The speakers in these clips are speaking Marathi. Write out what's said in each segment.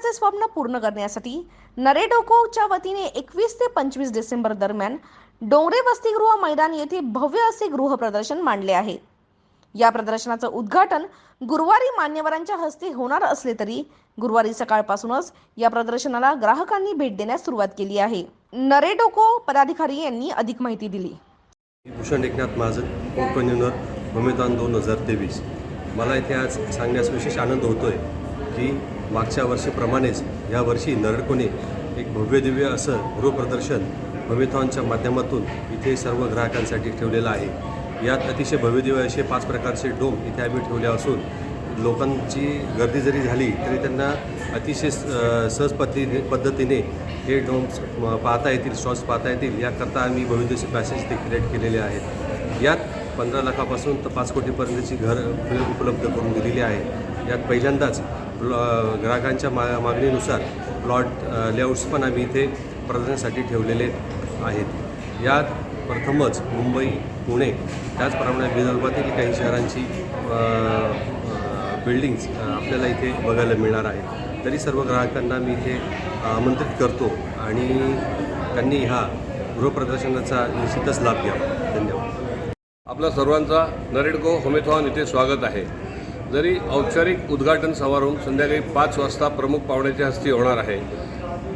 आपल्या स्वप्न पूर्ण करण्यासाठी नरेडोकोच्या वतीने एकवीस ते पंचवीस डिसेंबर दरम्यान डोंगरे वसतिगृह मैदान येथे भव्य असे गृह प्रदर्शन मांडले आहे. या प्रदर्शनाचं उद्घाटन गुरुवारी मान्यवरांच्या हस्ते होणार असले तरी गुरुवारी सकाळपासूनच या प्रदर्शनाला ग्राहकांनी भेट देण्यास सुरुवात केली आहे. नरेडोको पदाधिकारी यांनी अधिक माहिती दिली. भूषण एकनाथ माझं को भूमिदान दोन हजार तेवीस. मला इथे आज सांगण्यास विशेष आनंद होतोय की मागच्या वर्षीप्रमाणेच यावर्षी नरडकोने एक भव्यदिव्य असं गृहप्रदर्शन भव्यथॉनच्या माध्यमातून इथे सर्व ग्राहकांसाठी ठेवलेलं आहे. यात अतिशय भव्यदिव्य असे पाच प्रकारचे डोम इथे आम्ही ठेवले असून लोकांची गर्दी जरी झाली तरी त्यांना अतिशय स- सहज पद्धती पद्धतीने हे डोम्स पाहता येतील स्टॉल्स पाहता येतील याकरता आम्ही भविष्य पॅसेज ते क्रिएट केलेले आहेत. यात पंधरा लाखापासून तर पाच कोटीपर्यंतची घर उपलब्ध करून दिलेली आहे. यात पहिल्यांदाच प्लॉ ग्राहकांच्या मा मागणीनुसार प्लॉट लेआउट्स पण आम्ही इथे प्रदर्शनासाठी ठेवलेले आहेत. यात प्रथमच मुंबई पुणे त्याचप्रमाणे विदर्भातील काही शहरांची बिल्डिंग्स आपल्याला इथे बघायला मिळणार आहेत. तरी सर्व ग्राहकांना मी इथे आमंत्रित करतो आणि त्यांनी ह्या गृहप्रदर्शनाचा निश्चितच लाभ घ्यावा. धन्यवाद. आपला सर्वांचा नरेडको होमेथॉन इथे स्वागत आहे. जरी औपचारिक उद्घाटन समारोह संध्याकाळी पाच वाजता प्रमुख पाहुण्याच्या हस्ते होणार आहे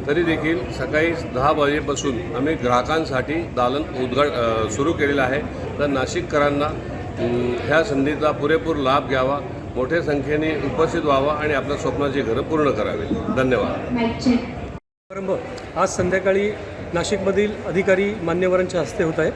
तरी देखील सकाळी दहा वाजेपासून आम्ही ग्राहकांसाठी दालन उद्घा सुरू केलेलं आहे. तर नाशिककरांना ह्या संधीचा पुरेपूर लाभ घ्यावा मोठ्या संख्येने उपस्थित व्हावा आणि आपल्या स्वप्नाची घरं पूर्ण करावी. धन्यवाद. समारंभ आज संध्याकाळी नाशिकमधील अधिकारी मान्यवरांच्या हस्ते होत आहे.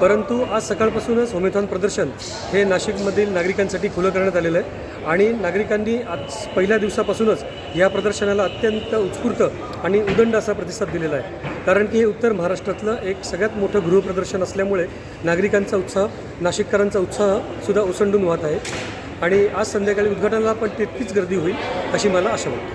परंतु आज सकाळपासूनच होमेथॉन प्रदर्शन हे नाशिकमधील नागरिकांसाठी खुलं करण्यात आलेलं आहे. आणि नागरिकांनी आज पहिल्या दिवसापासूनच या प्रदर्शनाला अत्यंत उत्स्फूर्त आणि उदंड असा प्रतिसाद दिलेला आहे. कारण की हे उत्तर महाराष्ट्रातलं एक सगळ्यात मोठं गृहप्रदर्शन असल्यामुळे नागरिकांचा उत्साह नाशिककरांचा उत्साह सुद्धा ओसंडून वाहत आहे. आणि आज संध्याकाळी उद्घाटनाला पण तितकीच गर्दी होईल अशी मला आशा वाटते.